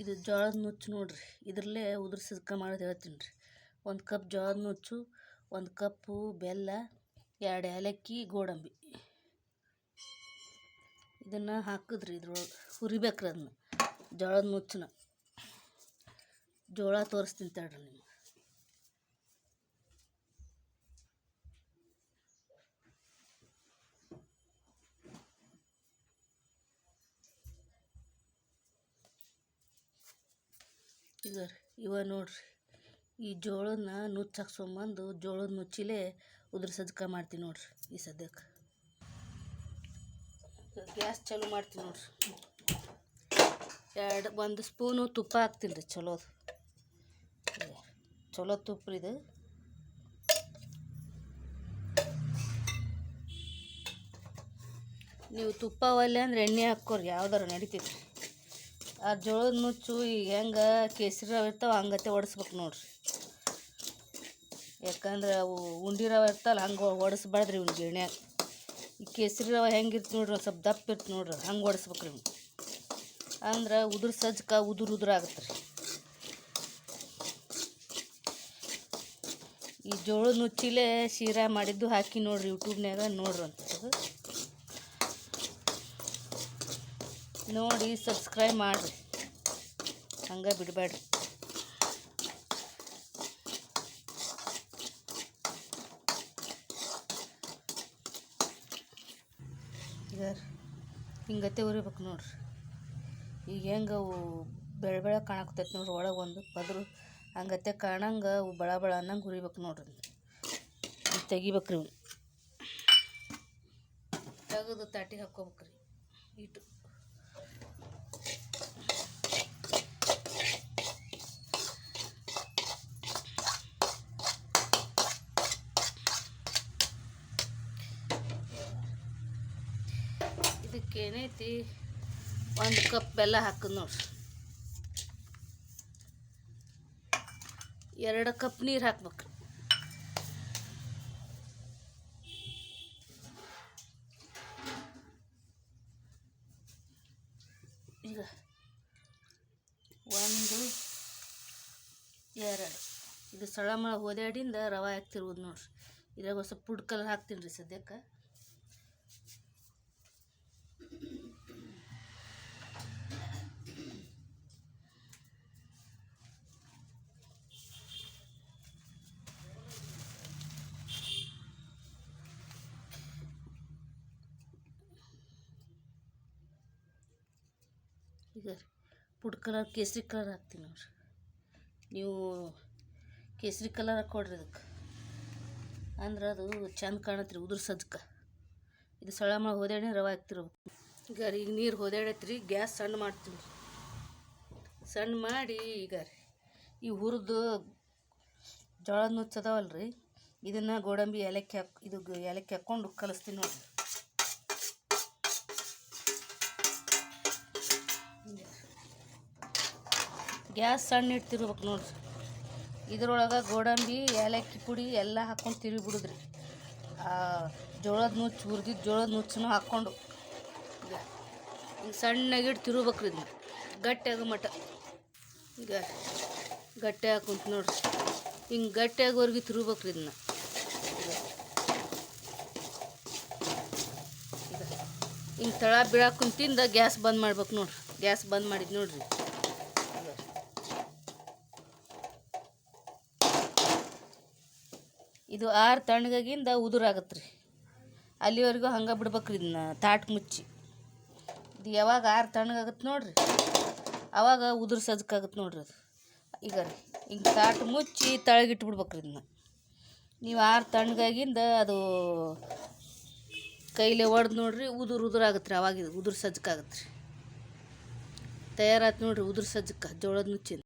ಇದು ಜೋಳದ ನುಚ್ಚು ನೋಡ್ರಿ, ಇದರಲ್ಲೇ ಉದುರು ಸಿದ್ಕ ಮಾಡೋದು ಹೇಳ್ತೀನಿ ರೀ ಒಂದು ಕಪ್ ಜೋಳದ ನುಚ್ಚು, ಒಂದು ಕಪ್ಪು ಬೆಲ್ಲ, ಎರಡು ಏಲಕ್ಕಿ, ಗೋಡಂಬಿ. ಇದನ್ನು ಹಾಕಿದ್ರಿ ಇದ್ರೊಳಗೆ, ಹುರಿಬೇಕ್ರಿ ಅದನ್ನ ಜೋಳದ ನುಚ್ಚನ್ನ. ಜೋಳ ತೋರಿಸ್ತೀನಿ ತಡ್ರಿ ನಿಮ್ಗೆ. ಈಗ ಇವ ನೋಡ್ರಿ, ಈ ಜೋಳನ ನುಚ್ಚು ಹಾಕ್ಸ್ಕೊಂಬಂದು ಜೋಳದ ನುಚ್ಚಿಲೇ ಉದ್ರ ಸಜ್ಕ ಮಾಡ್ತೀನಿ ನೋಡ್ರಿ ಈ ಸದ್ಯಕ್ಕೆ ಗ್ಯಾಸ್ ಚಾಲು ಮಾಡ್ತೀನಿ ನೋಡ್ರಿ. ಎರಡು, ಒಂದು ಸ್ಪೂನು ತುಪ್ಪ ಹಾಕ್ತೀನಿ ರೀ ಚಲೋದು ಚಲೋ ತುಪ್ಪ ಇದು. ನೀವು ತುಪ್ಪ ಒಲ್ಲೆ ಅಂದ್ರೆ ಎಣ್ಣೆ ಹಾಕ್ಕೋರಿ, ಯಾವ್ದಾರು ನಡಿತೈತಿ ಆ ಜೋಳದ ನುಚ್ಚು ಈಗ ಹೆಂಗೆ ಕೇಸರಿ ರವೆ ಇರ್ತಾವೆ ಹಂಗತೆ ಒಡಿಸ್ಬೇಕು ನೋಡ್ರಿ. ಯಾಕಂದ್ರೆ ಅವು ಉಂಡಿ ರವೆ ಇರ್ತಲ್ಲ ಹಂಗೆ ಒಡಿಸ್ಬಾರ್ದ್ರಿ ಇವ್ನ ಗಿಣ್ಯಾಗ ಈ ಕೇಸರಿ ರವೆ ಹೆಂಗಿರ್ತು ನೋಡ್ರಿ ಸ್ವಲ್ಪ ದಪ್ಪ ಇರ್ತ ನೋಡ್ರಿ ಹಂಗೆ ಒಡಿಸ್ಬೇಕ್ರಿ ರೀ ಅಂದ್ರೆ ಉದುರು ಸಜ್ಕ ಉದುರು ಉದುರು ಆಗುತ್ತೆ ರೀ ಈ ಜೋಳದ ನುಚ್ಚಿಲೇ ಶೀರಾ ಮಾಡಿದ್ದು ಹಾಕಿ ನೋಡ್ರಿ ಯೂಟ್ಯೂಬ್ನ್ಯಾಗ ನೋಡ್ರಿ ಅಂತ ನೋಡಿ ಸಬ್ಸ್ಕ್ರೈಬ್ ಮಾಡಿರಿ. ಹಂಗೆ ಬಿಡಬೇಡ್ರಿ. ಹಿಂಗತ್ತೆ ಉರಿಬೇಕು ನೋಡ್ರಿ. ಈಗ ಹೆಂಗೆ ಬೆಳೆ ಬೆಳೆ ಕಾಣಕತ್ತೈತೆ ನೋಡ್ರಿ, ಒಳಗೆ ಒಂದು ಪದರು. ಹಂಗತ್ತೆ ಕಾಣಂಗೆ ಬಳ ಬಳ ಅನ್ನಂಗೆ ಉರಿಬೇಕು ನೋಡ್ರಿ. ತೆಗಿಬೇಕು ತೆಗಿಬೇಕ್ರಿ ತೆಗೆದು ತೆಗೆದು ತಾಟಿಗೆ ಹಾಕ್ಕೋಬೇಕ್ರಿ ಇಟ್ಟು ಇದಕ್ಕೆ ಏನೈತಿ ಒಂದು ಕಪ್ ಬೆಲ್ಲ ಹಾಕೋದು ನೋಡ್ರಿ. ಎರಡು ಕಪ್ ನೀರು ಹಾಕ್ಬೇಕು ಈಗ ಒಂದು, ಎರಡು. ಇದು ಸಳ ಮಳ ರವೆ ಹಾಕ್ತಿರ್ಬೋದು ನೋಡ್ರಿ. ಇದ್ರಾಗ ಸ್ವಲ್ಪ ಫುಡ್ ಕಲರ್ ಹಾಕ್ತೀನಿ ರೀ ಸದ್ಯಕ್ಕೆ. ಈಗ ಪುಡ್ ಕಲರ್ ಕೇಸರಿ ಕಲರ್ ಹಾಕ್ತೀನಿ ನೋಡ್ರಿ. ನೀವು ಕೇಸರಿ ಕಲರ್ ಹಾಕ್ಕೊಡ್ರಿ ಅದಕ್ಕೆ ಅಂದ್ರೆ ಅದು ಚಂದ ಕಾಣತ್ರಿ ಉದುರು ಸಜ್ಕ ಇದು ಸಳ ಹೋದ್ಯಾಡಿ ರವೆ ಹಾಕ್ತಿರ್ಬೇಕು ಈಗ ರೀ ಈಗ ನೀರು ಹೋದ್ಯಾಡೈತ್ರಿ, ಗ್ಯಾಸ್ ಸಣ್ಣ ಮಾಡ್ತೀನಿ. ಸಣ್ಣ ಮಾಡಿ ಈಗ ಈ ಹುರಿದು ಜೋಳದ ನುಚ್ಚು ಅದಾವಲ್ಲ ರೀ ಇದನ್ನು ಗೋಡಂಬಿ ಏಲಕ್ಕಿ ಹಾಕ್, ಇದು ಏಲಕ್ಕಿ ಹಾಕ್ಕೊಂಡು ಕಲಿಸ್ತೀನಿ ನೋಡ್ರಿ. ಗ್ಯಾಸ್ ಸಣ್ಣ ಇಟ್ಟು ನೋಡ್ರಿ. ಇದ್ರೊಳಗೆ ಗೋಡಂಬಿ, ಏಲಕ್ಕಿ ಪುಡಿ ಎಲ್ಲ ಹಾಕ್ಕೊಂಡು ತಿರುಗಿ ಬಿಡುದ್ರಿ ಆ, ಜೋಳದ ನುಚ್ಚು ಹುರಿದಿದ್ದು ಜೋಳದ ನುಚ್ಚನ್ನು ಹಾಕ್ಕೊಂಡು ಈಗ ಸಣ್ಣಗಿಟ್ಟು ತಿರುಗ್ಬೇಕ್ರಿ ಇದನ್ನ. ಗಟ್ಟಿಯಾಗ ಮಟ ಈಗ ಗಟ್ಟಿ ಹಾಕೊಂತ ನೋಡ್ರಿ. ಹಿಂಗೆ ಗಟ್ಟಿಯಾಗೋರ್ಗೆ ತಿರುಗ್ಬೇಕ್ರಿ ಇದನ್ನ. ಹಿಂಗೆ ತಳ ಬೀಳಾಕ್ ಕುಂತಿಂದ ಗ್ಯಾಸ್ ಬಂದ್ ಮಾಡ್ಬೇಕು ನೋಡ್ರಿ. ಗ್ಯಾಸ್ ಬಂದ್ ಮಾಡಿದ್ ನೋಡ್ರಿ. ಇದು ಆರು ತಣ್ಣಗಾಗಿಂದ ಉದುರಾಗತ್ತೆ ರೀ ಅಲ್ಲಿವರೆಗೂ ಹಂಗೆ ಬಿಡ್ಬೇಕ್ರಿ ಇದನ್ನ, ತಾಟ್ ಮುಚ್ಚಿ. ಇದು ಯಾವಾಗ ಆರು ತಣ್ಣಗಾಗತ್ತೆ ನೋಡ್ರಿ. ಅವಾಗ ಉದುರು ಸಜ್ಕಾಗತ್ತೆ ನೋಡ್ರಿ ಅದು. ಈಗ ರೀ, ಹಿಂಗೆ ತಾಟ್ ಮುಚ್ಚಿ ತಳಗಿಟ್ಬಿಡ್ಬೇಕ್ರಿ ಇದನ್ನ. ನೀವು ಆರು ತಣ್ಣಗಾಗಿಂದ ಅದು ಕೈಲೇ ಒಡ್ದು ನೋಡ್ರಿ, ಉದುರು ಉದುರು ಆಗತ್ತೆ ರೀ ಅವಾಗ ಇದು ಉದುರು ಸಜ್ಕಾಗತ್ತೆ ರೀ ತಯಾರಾತು ನೋಡ್ರಿ ಉದುರು ಸಜ್ಜಕ್ಕ ಜೋಳದ ನುಚ್ಚಿನ